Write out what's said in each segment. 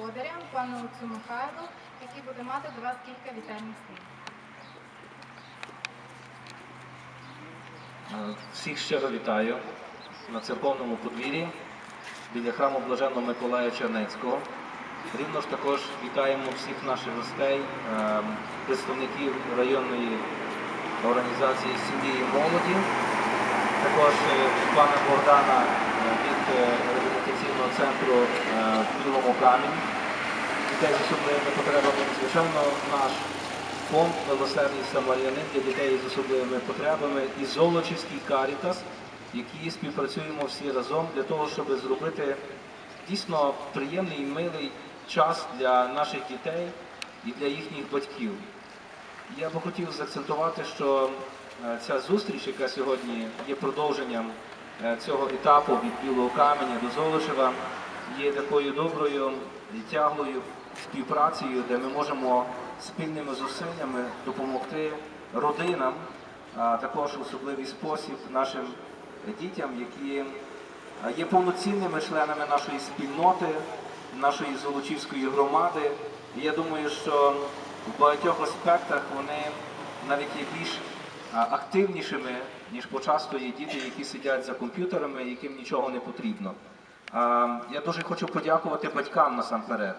господаря, пану отцю Михайлу, який буде мати до вас кілька вітальних слів. Е, Всіх щиро вітаю на церковному подвір'ї біля храму Блаженного Миколая Чернецького. Рівно ж також вітаємо всіх наших гостей, е, представників районної організації сім'ї і молоді, також е, пана Богдана від центру в Білому Камені, дітей з особливими потребами. Звичайно, наш фонд «Милосердний Самарянин» для дітей з особливими потребами і Золочівський Карітас, які співпрацюємо всі разом для того, щоб зробити дійсно приємний і милий час для наших дітей і для їхніх батьків. Я би хотів заакцентувати, що ця зустріч, яка сьогодні є продовженням цього етапу від Білого Каменя до Золочева, є такою доброю і тяглою співпрацею, де ми можемо спільними зусиллями допомогти родинам, а також особливий спосіб нашим дітям, які е, є повноцінними членами нашої спільноти, нашої Золочівської громади. І я думаю, що в багатьох аспектах вони навіть є більш активнішими, ніж почасто є діти, які сидять за комп'ютерами, яким нічого не потрібно. Я дуже хочу подякувати батькам насамперед,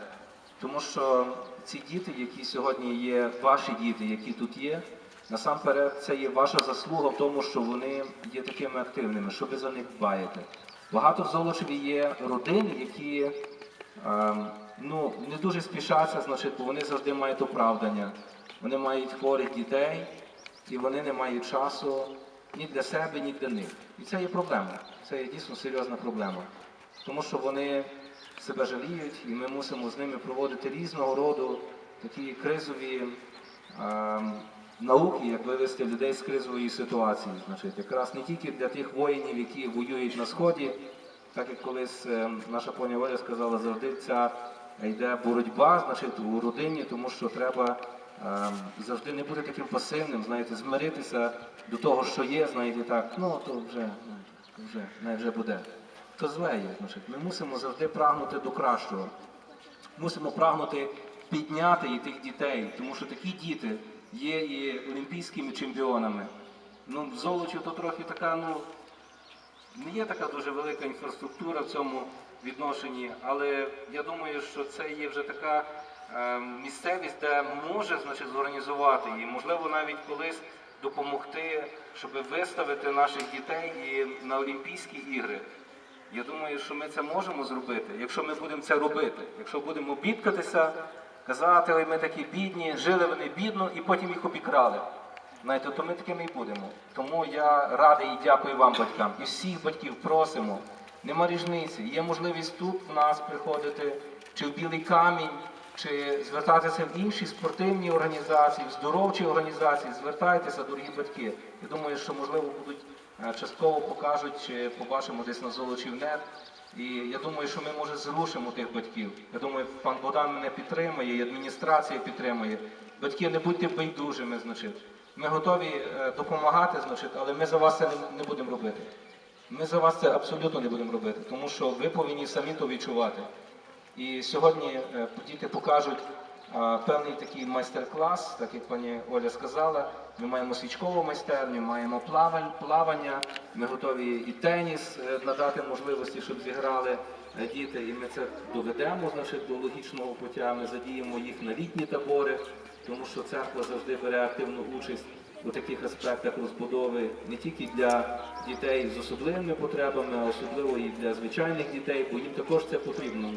тому що ці діти, які сьогодні є, ваші діти, які тут є, насамперед це є ваша заслуга в тому, що вони є такими активними, що ви за них дбаєте. Багато в Золочеві є родин, які ну, не дуже спішаться, значить, бо вони завжди мають оправдання. Вони мають хворих дітей, і вони не мають часу ні для себе, ні для них. І це є проблема. Це є дійсно серйозна проблема. Тому що вони себе жаліють, і ми мусимо з ними проводити різного роду такі кризові ем, науки, як вивести людей з кризової ситуації. Значить, якраз не тільки для тих воїнів, які воюють на сході, так як колись е, наша пані Оля сказала, завжди ця йде боротьба, значить, у родині, тому що треба е, завжди не бути таким пасивним, знаєте, змиритися до того, що є, знаєте, так, ну то вже, вже, не вже буде. То зле є, значить. Ми мусимо завжди прагнути до кращого. Мусимо прагнути підняти і тих дітей, тому що такі діти є і олімпійськими чемпіонами. Ну, в Золочі то трохи така, ну, не є така дуже велика інфраструктура в цьому відношенні, але я думаю, що це є вже така місцевість, де може значить, зорганізувати і, можливо, навіть колись допомогти, щоб виставити наших дітей і на Олімпійські ігри. Я думаю, що ми це можемо зробити, якщо ми будемо це робити, якщо будемо бідкатися, казати, ой, ми такі бідні, жили вони бідно і потім їх обікрали. Знаєте, то ми такими і будемо. Тому я радий і дякую вам, батькам. І всіх батьків просимо. Нема різниці. Є можливість тут в нас приходити, чи в Білий камінь, чи звертатися в інші спортивні організації, в здоровчі організації. Звертайтеся, дорогі батьки. Я думаю, що можливо будуть е, частково покажуть, чи побачимо десь на Золочівнет. І я думаю, що ми може зрушимо тих батьків. Я думаю, пан Богдан мене підтримує, і адміністрація підтримує. Батьки, не будьте байдужими, значить. Ми готові е, допомагати, значить, але ми за вас це не, не будемо робити. Ми за вас це абсолютно не будемо робити, тому що ви повинні самі то відчувати. І сьогодні е, діти покажуть певний такий майстер-клас, так як пані Оля сказала. Ми маємо свічкову майстерню, маємо плавання, ми готові і теніс е, надати можливості, щоб зіграли е, діти. І ми це доведемо значить, до логічного пуття. Ми задіємо їх на літні табори, тому що церква завжди бере активну участь у таких аспектах розбудови не тільки для дітей з особливими потребами, а особливо і для звичайних дітей, бо їм також це потрібно.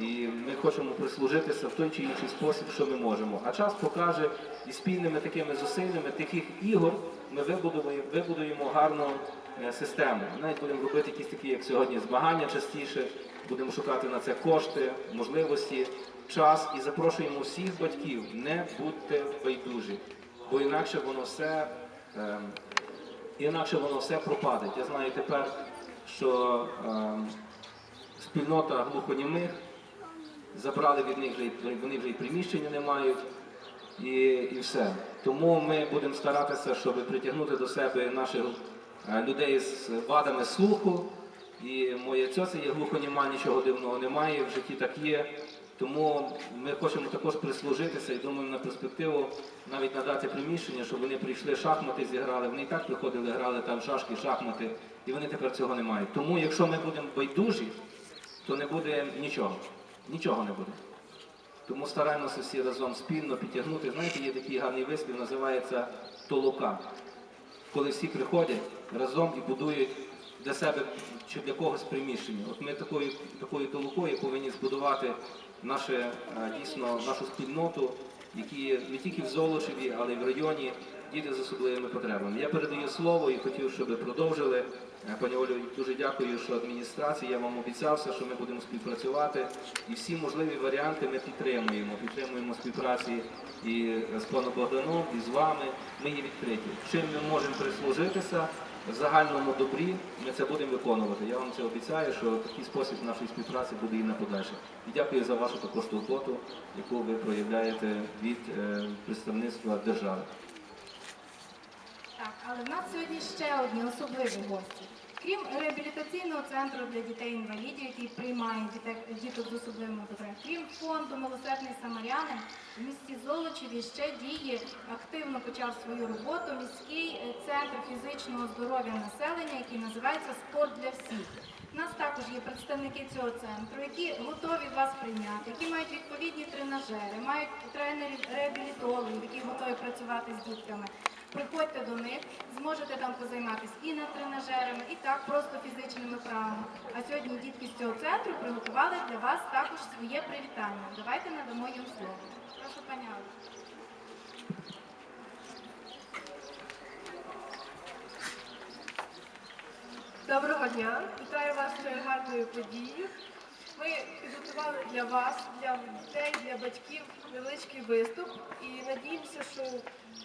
І ми хочемо прислужитися в той чи інший спосіб, що ми можемо. А час покаже і спільними такими зусиллями таких ігор ми вибудуємо, вибудуємо гарну е, систему. Навіть будемо робити якісь такі, як сьогодні, змагання частіше, будемо шукати на це кошти, можливості, час і запрошуємо всіх батьків, не будьте байдужі, бо інакше воно все. ем, інакше воно все пропаде. Я знаю тепер, що ем, спільнота глухонімих забрали від них й- вони вже і приміщення не мають, і, і все. Тому ми будемо старатися, щоб притягнути до себе наших е, людей з вадами слуху. І моє цьоце є глухоніма, нічого дивного немає, в житті так є. Тому ми хочемо також прислужитися і думаємо на перспективу навіть надати приміщення, щоб вони прийшли шахмати зіграли. Вони і так приходили, грали там шашки, шахмати, і вони тепер цього не мають. Тому якщо ми будемо байдужі, то не буде нічого. Нічого не буде. Тому стараємося всі разом спільно підтягнути. Знаєте, є такий гарний вислів, називається толока. Коли всі приходять разом і будують для себе чи для когось приміщення. От ми такою, такою толокою повинні збудувати наше, е, дійсно, нашу спільноту, які не тільки в Золочеві, але й в районі діти з особливими потребами. Я передаю слово і хотів, щоб продовжили. Е, Пані Олю, дуже дякую, що адміністрація, я вам обіцявся, що ми будемо співпрацювати. І всі можливі варіанти ми підтримуємо. Підтримуємо співпраці і з паном Богданом, і з вами. Ми є відкриті. Чим ми можемо прислужитися загальному добрі, ми це будемо виконувати. Я вам це обіцяю, що такий спосіб нашої співпраці буде і на подальше. І дякую за вашу також турботу, яку ви проявляєте від е, представництва держави. Так, але в нас сьогодні ще одні особливі гості. Крім реабілітаційного центру для дітей-інвалідів, який приймає діток з особливими потребами, крім фонду Милосердний Самарянин, в місті Золочеві ще діє, активно почав свою роботу міський е, центр фізичного здоров'я населення, який називається Спорт для всіх. У нас також є представники цього центру, які готові вас прийняти, які мають відповідні тренажери, мають тренерів реабілітологів, які готові працювати з дітками. Приходьте до них, зможете там позайматися і над тренажерами, і так просто фізичними вправами. А сьогодні дітки з цього центру приготували для вас також своє привітання. Давайте надамо їм слово. Прошу пані Алло. Доброго дня! Вітаю вас з цією гарною подією. Ми підготували для вас, для дітей, для батьків невеличкий виступ і надіємося, що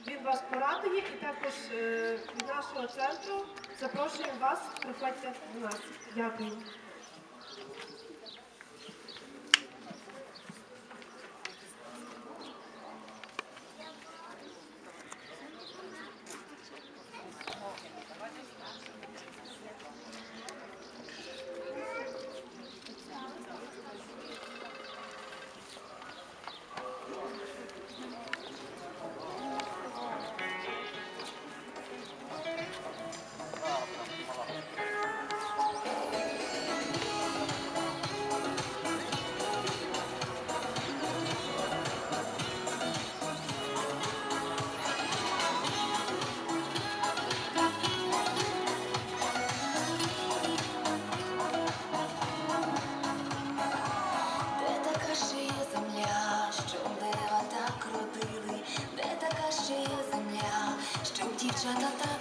він вас порадує. І також е, від нашого центру запрошуємо вас, приходьте до нас. Дякую. Щоб дівчата